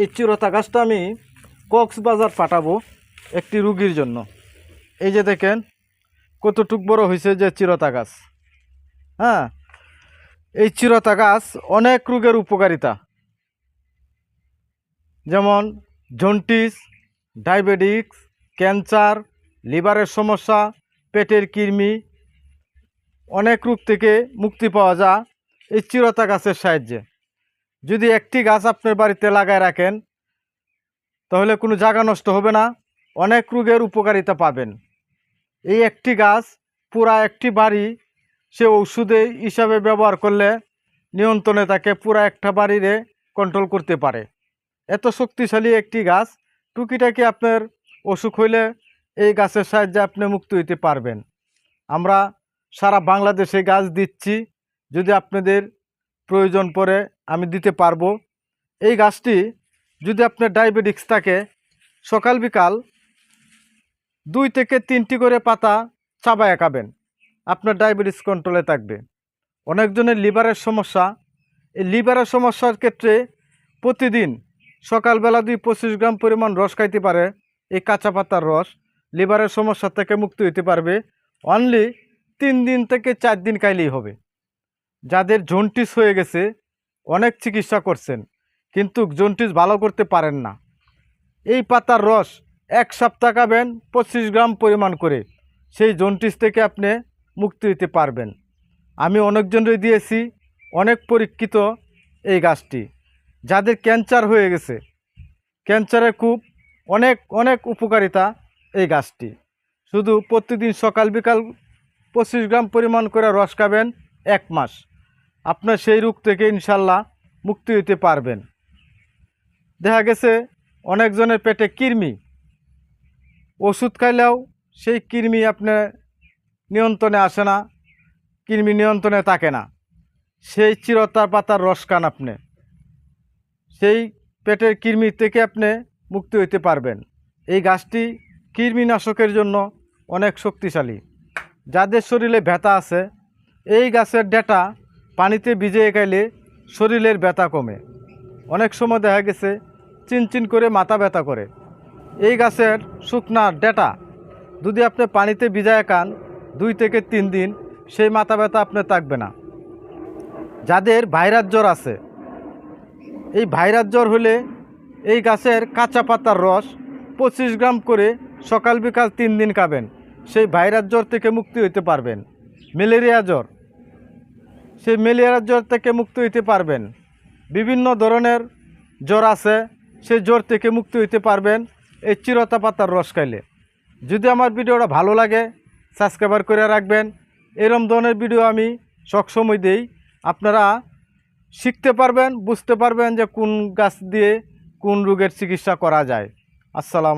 এই চিরতা গাছটা আমি কক্সবাজার পাঠাবো একটি রুগীর জন্য। এই যে দেখেন, কতটুক বড় হয়েছে যে চিরতা গাছ। হ্যাঁ এই চিরতা গাছ অনেক রোগের উপকারিতা। যেমন জন্টিস ডায়াবেটিক্স, ক্যান্সার, লিভারের সমস্যা, পেটের কৃমি, অনেক রোগ থেকে মুক্তি পাওয়া যায় এই চিরতা গাছের সাহায্যে। যদি একটি গাছ আপনার বাড়িতে লাগায় রাখেন, তাহলে কোনো জায়গা নষ্ট হবে না, অনেক রোগের উপকারিতা পাবেন। এই একটি গাছ পুরা একটি বাড়ি, সে ওষুধে হিসাবে ব্যবহার করলে নিয়ন্ত্রণে তাকে পুরা একটা বাড়িরে কন্ট্রোল করতে পারে। এত শক্তিশালী একটি গাছ, টুকিটাকি আপনার অসুখ হইলে এই গাছের সাহায্যে আপনি মুক্ত হইতে পারবেন। আমরা সারা বাংলাদেশে গাছ দিচ্ছি, যদি আপনাদের প্রয়োজন পড়ে আমি দিতে পারব। এই গাছটি যদি আপনার ডায়াবেটিক্স থাকে, সকাল বিকাল দুই থেকে তিনটি করে পাতা চাবায় খাবেন। আপনার ডায়াবেটিস কন্ট্রোলে থাকবে। অনেকজনের লিভারের সমস্যা। এই লিভারের সমস্যার ক্ষেত্রে প্রতিদিন সকালবেলা দুই পঁচিশ গ্রাম পরিমাণ রস খাইতে পারে। এই কাঁচা পাতার রস লিভারের সমস্যা থেকে মুক্তি হতে পারবে। অনলি তিন দিন থেকে চার দিন খাইলেই হবে। যাদের জন্টিস হয়ে গেছে অনেক চিকিৎসা করছেন, কিন্তু জন্টিস ভালো করতে পারেন না। এই পাতার রস এক সপ্তাহ খাবেন, পঁচিশ গ্রাম পরিমাণ করে। সেই জন্টিস থেকে আপনি মুক্তি দিতে পারবেন। আমি অনেকজনই দিয়েছি, অনেক পরীক্ষিত এই গাছটি, যাদের ক্যান্সার হয়ে গেছে। ক্যান্সারের খুব অনেক অনেক উপকারিতা এই গাছটি। শুধু প্রতিদিন সকাল বিকাল পঁচিশ গ্রাম পরিমাণ করে রস খাবেন এক মাস। আপনার সেই রোগ থেকে ইনশাল্লাহ মুক্তি হতে পারবেন। দেখা গেছে, অনেকজনের পেটে কৃমি। ওষুধ খাইলেও সেই কৃমি আপনার নিয়ন্ত্রণে আসে না, কৃমি নিয়ন্ত্রণে থাকে না। সেই চিরতার পাতার রস খান আপনি। সেই পেটের কৃমি থেকে আপনি মুক্তি হইতে পারবেন। এই গাছটি কৃমিনাশকের জন্য অনেক শক্তিশালী। যাদের শরীরে ব্যথা আছে, এই গাছের ডেটা পানিতে ভিজিয়ে খাইলে শরীরের ব্যথা কমে। অনেক সময় দেখা গেছে চিনচিন করে মাথা ব্যথা করে। এই গাছের শুকনার ডেটা যদি আপনি পানিতে ভিজায় খান, দুই থেকে তিন দিন সেই মাথা ব্যথা আপনার থাকবে না। যাদের ভাইরাস জ্বর আছে, এই ভাইরাস জ্বর হলে এই গাছের কাঁচা পাতার রস পঁচিশ গ্রাম করে সকাল বিকাল তিন দিন খাবেন। সেই ভাইরাস জ্বর থেকে মুক্তি হইতে পারবেন। ম্যালেরিয়া জ্বর। সেই ম্যালেরিয়ার জ্বর থেকে মুক্ত হইতে পারবেন। বিভিন্ন ধরনের জ্বর আছে, সেই জ্বর থেকে মুক্ত হইতে পারবেন এই চিরতা পাতার রস খাইলে। যদি আমার ভিডিওটা ভালো লাগে, সাবস্ক্রাইবার করে রাখবেন। এরম ধরনের ভিডিও আমি সবসময় দিই। আপনারা শিখতে পারবেন, বুঝতে পারবেন যে কোন গাছ দিয়ে কোন রোগের চিকিৎসা করা যায়। আসসালাম